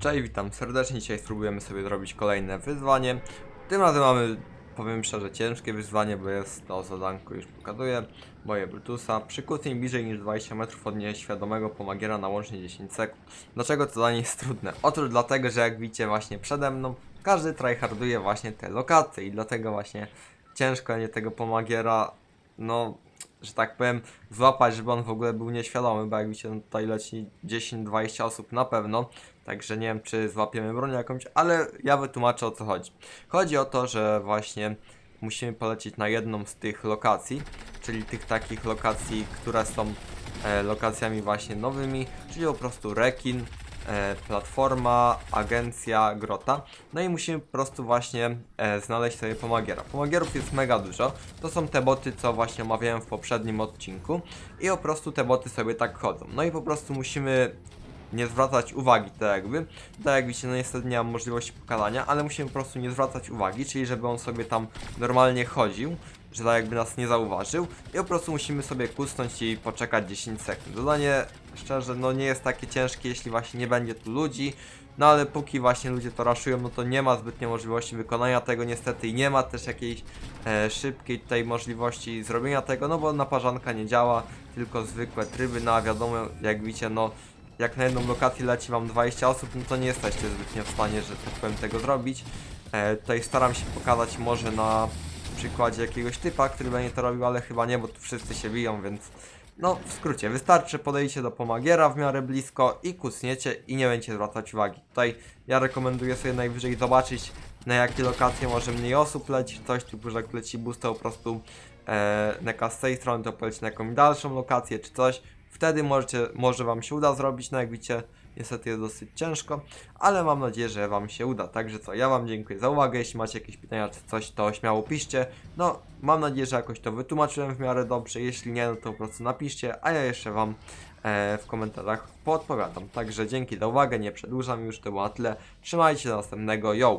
Cześć, witam serdecznie. Dzisiaj spróbujemy sobie zrobić kolejne wyzwanie. Tym razem mamy, powiem szczerze, ciężkie wyzwanie, bo jest to zadanko, już pokazuję. Moje Brutusa. Przykucnij bliżej niż 20 metrów od nieświadomego pomagiera na łącznie 10 sekund. Dlaczego to zadanie jest trudne? Otóż dlatego, że jak widzicie właśnie przede mną, każdy tryharduje właśnie te lokacje i dlatego właśnie ciężko nie tego pomagiera, no, że tak powiem, złapać, żeby on w ogóle był nieświadomy, bo jak widzicie, tutaj leci 10-20 osób na pewno, także nie wiem, czy złapiemy broń jakąś, ale ja wytłumaczę o co chodzi. Chodzi o to, że właśnie musimy polecieć na jedną z tych lokacji, czyli tych takich lokacji, które są e, lokacjami właśnie nowymi, czyli po prostu rekin, e, platforma, agencja, grota. No i musimy po prostu właśnie e, znaleźć sobie pomagiera. Pomagierów jest mega dużo. To są te boty, co właśnie omawiałem w poprzednim odcinku. I po prostu te boty sobie tak chodzą. No i po prostu musimy nie zwracać uwagi, tak jakby. Tak jak widzicie, no niestety nie mam możliwości pokazania, ale musimy po prostu nie zwracać uwagi, czyli żeby on sobie tam normalnie chodził, że tak jakby nas nie zauważył i po prostu musimy sobie kusnąć i poczekać 10 sekund. Zadanie, szczerze, no nie jest takie ciężkie, jeśli właśnie nie będzie tu ludzi, no ale póki właśnie ludzie to raszują, no to nie ma zbytnio możliwości wykonania tego niestety i nie ma też jakiejś e, szybkiej tutaj możliwości zrobienia tego, no bo naparzanka nie działa, tylko zwykłe tryby, no a wiadomo, jak widzicie, no jak na jedną lokację leci wam 20 osób, no to nie jesteście zbytnio w stanie, że tak powiem, tego zrobić. E, tutaj staram się pokazać może na przykładzie jakiegoś typa, który będzie to robił, ale chyba nie, bo tu wszyscy się biją, więc no w skrócie, wystarczy podejście do pomagiera w miarę blisko i kucniecie i nie będziecie zwracać uwagi. Tutaj ja rekomenduję sobie najwyżej zobaczyć na jakie lokacje może mniej osób leci, coś typu, że jak leci bus to po prostu e, neka z tej strony to poleci na jakąś dalszą lokację czy coś. Wtedy możecie, może Wam się uda zrobić, no jak widzicie, niestety jest dosyć ciężko, ale mam nadzieję, że Wam się uda. Także co, ja Wam dziękuję za uwagę, jeśli macie jakieś pytania czy coś, to śmiało piszcie. No, mam nadzieję, że jakoś to wytłumaczyłem w miarę dobrze, jeśli nie, no to po prostu napiszcie, a ja jeszcze Wam e, w komentarzach podpowiadam. Także dzięki za uwagę, nie przedłużam już, to było na tyle. Trzymajcie do następnego, yo!